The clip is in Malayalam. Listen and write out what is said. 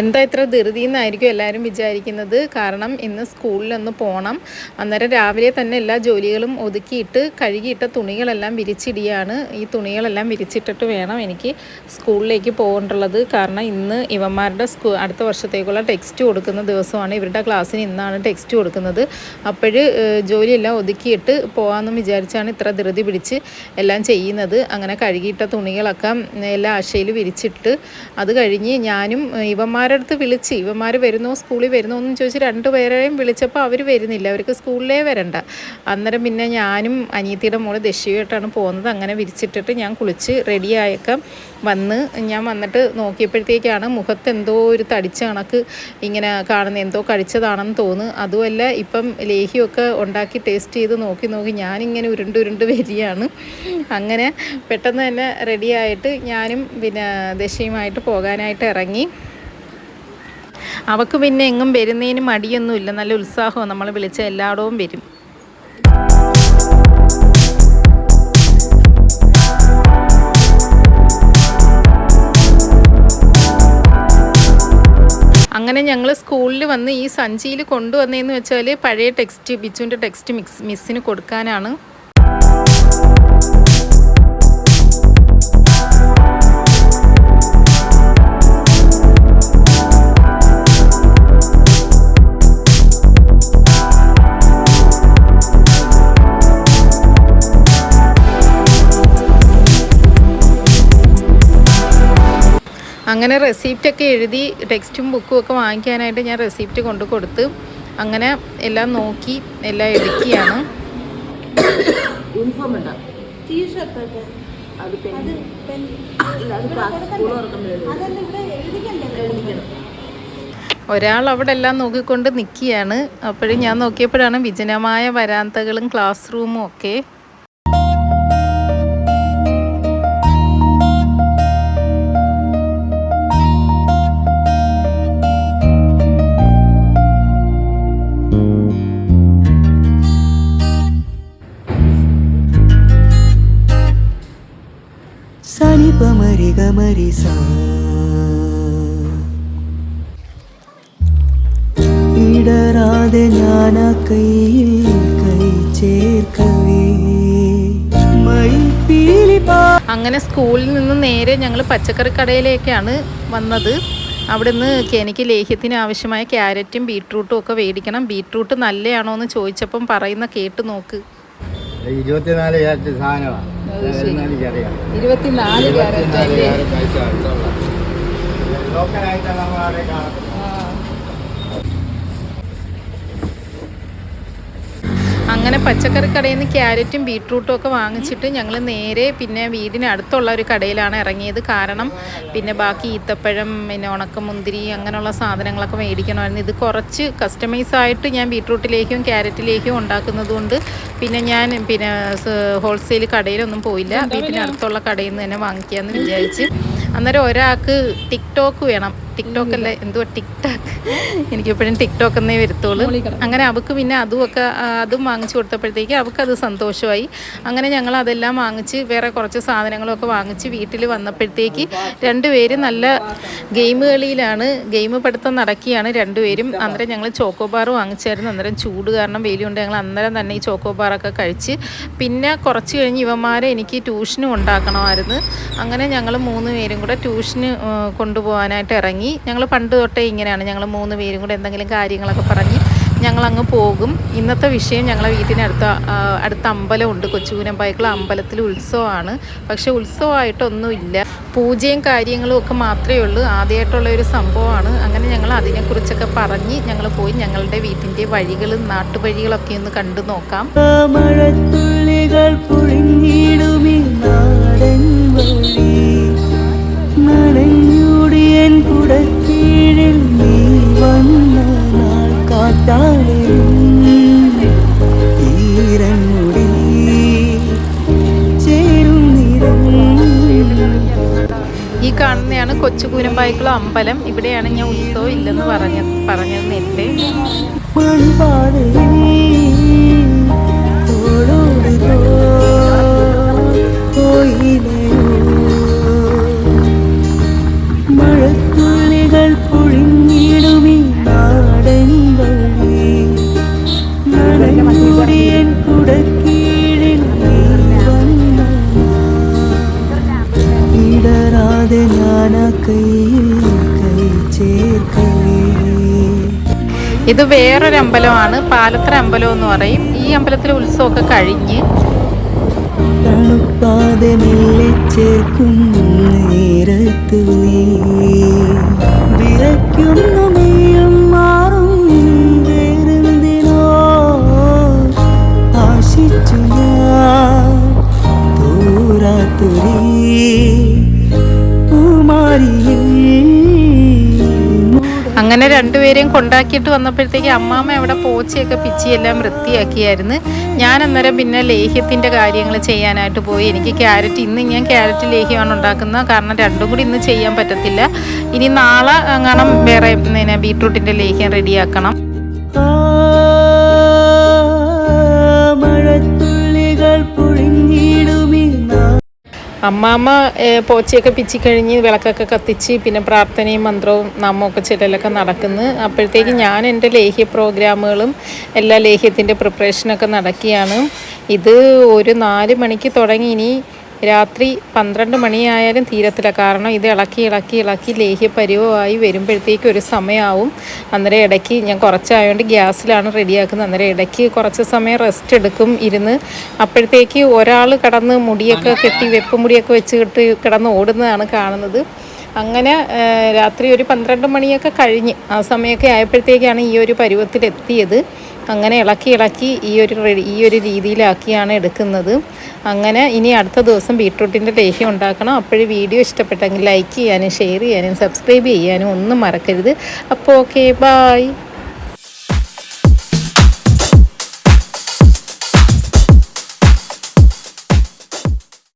എന്താ ഇത്ര ധൃതി എന്നായിരിക്കും എല്ലാവരും വിചാരിക്കുന്നത്. കാരണം ഇന്ന് സ്കൂളിലൊന്ന് പോകണം അന്നേരം രാവിലെ തന്നെ എല്ലാ ജോലികളും ഒതുക്കിയിട്ട് കഴുകിയിട്ട തുണികളെല്ലാം വിരിച്ചിടിയാണ്. ഈ തുണികളെല്ലാം വിരിച്ചിട്ടിട്ട് വേണം എനിക്ക് സ്കൂളിലേക്ക് പോകേണ്ടുള്ളത് കാരണം ഇന്ന് ഇവന്മാരുടെ സ്കൂ അടുത്ത വർഷത്തേക്കുള്ള ടെക്സ്റ്റ് കൊടുക്കുന്ന ദിവസമാണ്. ഇവരുടെ ക്ലാസ്സിന് ഇന്നാണ് ടെക്സ്റ്റ് കൊടുക്കുന്നത്. അപ്പോൾ ജോലിയെല്ലാം ഒതുക്കിയിട്ട് പോകാമെന്ന് വിചാരിച്ചാണ് ഇത്ര ധൃതി പിടിച്ച് എല്ലാം ചെയ്യുന്നത്. അങ്ങനെ കഴുകിയിട്ട തുണികളൊക്കെ എല്ലാ ആശയിൽ വിരിച്ചിട്ട് അത് കഴിഞ്ഞ് ഞാനും ഏഹ്, ഇവന്മാരുടെ അടുത്ത് വിളിച്ച് ഇവന്മാർ വരുന്നോ സ്കൂളിൽ വരുന്നോ എന്ന് ചോദിച്ച് രണ്ടുപേരെയും വിളിച്ചപ്പോൾ അവർ വരുന്നില്ല. അവർക്ക് സ്കൂളിലേ വരണ്ട. അന്നേരം പിന്നെ ഞാനും അനിയത്തിയുടെ മോൾ ദശയുമായിട്ടാണ് പോകുന്നത്. അങ്ങനെ വിരിച്ചിട്ടിട്ട് ഞാൻ കുളിച്ച് റെഡിയായൊക്കെ. വന്ന് ഞാൻ വന്നിട്ട് നോക്കിയപ്പോഴത്തേക്കാണ് മുഖത്ത് എന്തോ ഒരു തടിച്ച കണക്ക് ഇങ്ങനെ കാണുന്ന. എന്തോ കഴിച്ചതാണെന്ന് തോന്നുന്നു. അതുമല്ല ഇപ്പം ലേഹ്യമൊക്കെ ഉണ്ടാക്കി ടേസ്റ്റ് ചെയ്ത് നോക്കി നോക്കി ഞാനിങ്ങനെ ഉരുണ്ട് ഉരുണ്ട് വരികയാണ്. അങ്ങനെ പെട്ടെന്ന് തന്നെ റെഡിയായിട്ട് ഞാനും പിന്നെ ദശയുമായിട്ട് പോകാനായിട്ട് ഇറങ്ങി. അവക്ക് പിന്നെ എങ്ങും വരുന്നതിന് മടിയൊന്നുമില്ല. നല്ല ഉത്സാഹമാണ് നമ്മൾ വിളിച്ച എല്ലായിടവും വരും. അങ്ങനെ ഞങ്ങൾ സ്കൂളിൽ വന്ന് ഈ സഞ്ചിയിൽ കൊണ്ടുവന്നതെന്ന് വെച്ചാൽ പഴയ ടെക്സ്റ്റ് ബിച്ചുവിന്റെ ടെക്സ്റ്റ് മിക്സ് മിസ്സിന് കൊടുക്കാനാണ്. അങ്ങനെ റെസിപ്റ്റ് ഒക്കെ എഴുതി ടെക്സ്റ്റും ബുക്കും ഒക്കെ വാങ്ങിക്കാനായിട്ട് ഞാൻ റെസിപ്റ്റ് കൊണ്ട് കൊടുത്ത് അങ്ങനെ എല്ലാം നോക്കി എല്ലാം എടുക്കുകയാണ്. യൂണിഫോം അത് ഒരാൾ അവിടെ എല്ലാം നോക്കിക്കൊണ്ട് നിൽക്കുകയാണ് അപ്പോഴും ഞാൻ നോക്കിയപ്പോഴാണ് വിജനമായ വരാന്തകളും ക്ലാസ് റൂമും ഒക്കെ ഇടരാതെ ഞാൻ ആ കയ്യിൽ കൈ ചേർക്കവേ. അങ്ങനെ സ്കൂളിൽ നിന്ന് നേരെ ഞങ്ങൾ പച്ചക്കറി കടയിലേക്കാണ് വന്നത്. അവിടെ നിന്ന് എനിക്ക് ലേഹ്യത്തിന് ആവശ്യമായ ക്യാരറ്റും ബീട്രൂട്ടും ഒക്കെ മേടിക്കണം ബീട്രൂട്ട് നല്ലതാണോ എന്ന് ചോദിച്ചപ്പം പറയുന്ന കേട്ട് നോക്ക്. ഇരുപത്തിനാല് ക്യാരറ്റ് സാധനമാണ്. ഇരുപത്തിനാല് ലോക്കലായിട്ട് നമ്മൾ അവിടെ കാണുന്നത് അങ്ങനെ പച്ചക്കറി കടയിൽ നിന്ന് ക്യാരറ്റും ബീട്രൂട്ടും ഒക്കെ വാങ്ങിച്ചിട്ട് ഞങ്ങൾ നേരെ പിന്നെ വീടിന് അടുത്തുള്ള ഒരു കടയിലാണ് ഇറങ്ങിയത്. കാരണം പിന്നെ ബാക്കി ഈത്തപ്പഴം പിന്നെ ഉണക്കമുന്തിരി അങ്ങനെയുള്ള സാധനങ്ങളൊക്കെ മേടിക്കണമായിരുന്നു. ഇത് കുറച്ച് കസ്റ്റമൈസ് ആയിട്ട് ഞാൻ ബീട്രൂട്ടിലേക്കും ക്യാരറ്റിലേക്കും ഉണ്ടാക്കുന്നതുകൊണ്ട് പിന്നെ ഞാൻ പിന്നെ ഹോൾസെയിൽ കടയിലൊന്നും പോയില്ല. വീട്ടിന് അടുത്തുള്ള കടയിൽ നിന്ന് തന്നെ വാങ്ങിക്കാമെന്ന് വിചാരിച്ച്. അന്നേരം ഒരാൾക്ക് ടിക്ടോക്ക് വേണം. ടിക്ടോക്ക് അല്ല? എന്തുവാ ടിക്ടാക്ക് എനിക്കെപ്പോഴും ടിക്ടോക്ക് എന്നേ വരുത്തുള്ളൂ. അങ്ങനെ അവക്ക് പിന്നെ അതുമൊക്കെ ഒക്കെ അതും വാങ്ങിച്ചു കൊടുത്തപ്പോഴത്തേക്ക് അവൾക്ക് അത് സന്തോഷമായി. അങ്ങനെ ഞങ്ങൾ അതെല്ലാം വാങ്ങിച്ച് വേറെ കുറച്ച് സാധനങ്ങളൊക്കെ വാങ്ങിച്ച് വീട്ടിൽ വന്നപ്പോഴത്തേക്ക് രണ്ടുപേരും നല്ല ഗെയിം കളിയിലാണ് ഗെയിം പഠിത്തം നടക്കുകയാണ് രണ്ടുപേരും. അന്നേരം ഞങ്ങൾ ചോക്കോബാർ വാങ്ങിച്ചായിരുന്നു. അന്നേരം ചൂട് കാരണം വെയിലുണ്ട് ഞങ്ങൾ അന്നേരം തന്നെ ഈ ചോക്കോബാറൊക്കെ കഴിച്ച് പിന്നെ കുറച്ച് കഴിഞ്ഞ് ഇവന്മാരെ എനിക്ക് ട്യൂഷനും ഉണ്ടാക്കണമായിരുന്നു. അങ്ങനെ ഞങ്ങൾ മൂന്ന് പേരും കൂടെ ട്യൂഷന് കൊണ്ടുപോകാനായിട്ട് ഇറങ്ങി. ഞങ്ങൾ പണ്ട് തൊട്ടേ ഇങ്ങനെയാണ്. ഞങ്ങൾ മൂന്ന് പേരും കൂടെ എന്തെങ്കിലും കാര്യങ്ങളൊക്കെ പറഞ്ഞ് ഞങ്ങളങ്ങ് പോകും. ഇന്നത്തെ വിഷയം ഞങ്ങളെ വീട്ടിനടുത്ത അടുത്ത അമ്പലമുണ്ട് കൊച്ചുകൂനമ്പായ്ക്കുള്ള അമ്പലത്തിൽ ഉത്സവമാണ്. പക്ഷെ ഉത്സവമായിട്ടൊന്നുമില്ല. പൂജയും കാര്യങ്ങളും ഒക്കെ മാത്രമേ ഉള്ളൂ. ആദ്യമായിട്ടുള്ള ഒരു സംഭവമാണ്. അങ്ങനെ ഞങ്ങൾ അതിനെക്കുറിച്ചൊക്കെ പറഞ്ഞ് ഞങ്ങൾ പോയി ഞങ്ങളുടെ വീട്ടിന്റെ വഴികളും നാട്ടുവഴികളൊക്കെ ഒന്ന് കണ്ടു നോക്കാം. മഴത്തുള്ളികൾ പുഴിഞ്ഞിടുമി നാടൻ വഴി. ഈ കാണുന്നതാണ് കൊച്ചു കൊച്ചുകൂനമ്പായ്ക്കുള്ള അമ്പലം. ഇവിടെയാണ് ഞാൻ ഉത്സവം ഇല്ലെന്ന് പറഞ്ഞ പറഞ്ഞത് നേരത്തെ മൺപാതയിൽ കൈ ഇത് വേറൊരു അമ്പലമാണ്. പാലത്തര അമ്പലം എന്ന് പറയും. ഈ അമ്പലത്തിലെ ഉത്സവമൊക്കെ കഴിഞ്ഞ് തണുപ്പാതെല്ലെ ചേർക്കും മാറും അങ്ങനെ രണ്ടുപേരെയും കൊണ്ടാക്കിയിട്ട് വന്നപ്പോഴത്തേക്ക് അമ്മാമ്മ അവിടെ പോച്ചയൊക്കെ പിച്ചിയെല്ലാം വൃത്തിയാക്കിയായിരുന്നു. ഞാൻ അന്നേരം പിന്നെ ലേഹ്യത്തിന്റെ കാര്യങ്ങൾ ചെയ്യാനായിട്ട് പോയി. എനിക്ക് ക്യാരറ്റ് ഇന്ന് ഞാൻ ക്യാരറ്റ് ലേഹ്യമാണ് ഉണ്ടാക്കുന്നത്. കാരണം രണ്ടും കൂടി ഇന്ന് ചെയ്യാൻ പറ്റത്തില്ല. ഇനി നാളെ അങ്ങനെ വേറെ ബീട്രൂട്ടിന്റെ ലേഹ്യം റെഡിയാക്കണം. അമ്മാമ്മ പോച്ചയൊക്കെ പിച്ചിക്കഴിഞ്ഞ് വിളക്കൊക്കെ കത്തിച്ച് പിന്നെ പ്രാർത്ഥനയും മന്ത്രവും നാമമൊക്കെ ചെല്ലലൊക്കെ നടക്കുന്നു. അപ്പോഴത്തേക്ക് ഞാൻ എന്റെ ലേഹ്യ പ്രോഗ്രാമുകളും എല്ലാ ലേഹ്യത്തിന്റെ പ്രിപ്പറേഷനൊക്കെ നടക്കുകയാണ്. ഇത് ഒരു നാല് മണിക്ക് തുടങ്ങി ഇനി രാത്രി പന്ത്രണ്ട് മണിയായാലും തീരത്തില്ല. കാരണം ഇത് ഇളക്കി ഇളക്കി ഇളക്കി ലേഹ്യ പരിവമായി വരുമ്പോഴത്തേക്ക് ഒരു സമയമാവും അന്നേരം ഇടയ്ക്ക് ഞാൻ കുറച്ചായതുകൊണ്ട് ഗ്യാസിലാണ് റെഡിയാക്കുന്നത്. അന്നേരം ഇടയ്ക്ക് കുറച്ച് സമയം റെസ്റ്റ് എടുക്കും ഇരുന്ന്. അപ്പോഴത്തേക്ക് ഒരാൾ കടന്ന് മുടിയൊക്കെ കെട്ടി വെപ്പ് മുടിയൊക്കെ വെച്ച് കെട്ടി കിടന്ന് ഓടുന്നതാണ് കാണുന്നത്. അങ്ങനെ രാത്രി ഒരു പന്ത്രണ്ട് മണിയൊക്കെ കഴിഞ്ഞ് ആ സമയമൊക്കെ ആയപ്പോഴത്തേക്കാണ് ഈ ഒരു പരുവത്തിലെത്തിയത്. അങ്ങനെ ഇളക്കി ഇളക്കി ഈ ഒരു ഈ ഒരു രീതിയിലാക്കിയാണ് എടുക്കുന്നത്. അങ്ങനെ ഇനി അടുത്ത ദിവസം ബീട്രൂട്ടിന്റെ ലേഹ്യം ഉണ്ടാക്കണം. അപ്പോഴും വീഡിയോ ഇഷ്ടപ്പെട്ടെങ്കിൽ ലൈക്ക് ചെയ്യാനും ഷെയർ ചെയ്യാനും സബ്സ്ക്രൈബ് ചെയ്യാനും ഒന്നും മറക്കരുത്. അപ്പോൾ ഓക്കെ ബായ്